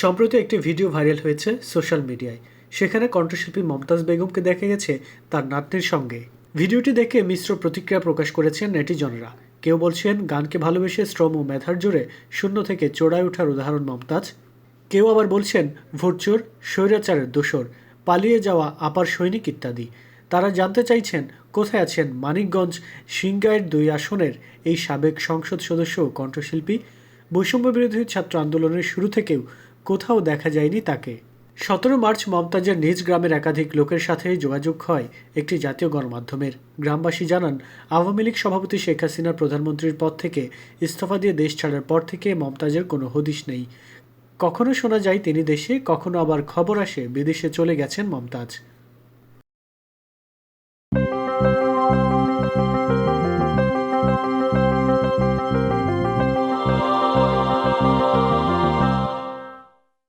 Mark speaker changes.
Speaker 1: সম্প্রতি একটি video viral হয়েছে সোশ্যাল মিডিয়ায়। সেখানে কণ্ঠশিল্পী মমতাজ বেগমকে দেখা গেছে তার নাতনির সঙ্গে। ভিডিওটি দেখে মিশ্র প্রতিক্রিয়া প্রকাশ করেছেন নেটিজনরা। কেউ বলছেন, গানকে ভালোবেসে শ্রম ও মেধার জোরে শূন্য থেকে চোড়ায় ওঠার উদাহরণ মমতাজ। কেউ আবার বলছেন ভোটচোর স্বৈরাচারের দোসর, পালিয়ে যাওয়া আপার সৈনিক ইত্যাদি। তারা জানতে চাইছেন, কোথায় আছেন মানিকগঞ্জ সিংগাইয়ের দুই আসনের এই সাবেক সংসদ সদস্য ও কণ্ঠশিল্পী? বৈষম্য বিরোধী ছাত্র আন্দোলনের শুরু থেকেও কোথাও দেখা যায়নি তাকে। সতেরো মার্চ মমতাজের নিজ গ্রামের একাধিক লোকের সাথে যোগাযোগ হয় একটি জাতীয় গণমাধ্যমের। গ্রামবাসী জানান, আওয়ামী লীগ সভাপতি শেখ হাসিনার প্রধানমন্ত্রীর পদ থেকে ইস্তফা দিয়ে দেশ ছাড়ার পর থেকে মমতাজের কোনো হদিশ নেই। কখনো শোনা যায় তিনি দেশে, কখনো আবার খবর আসে বিদেশে চলে গেছেন মমতাজ।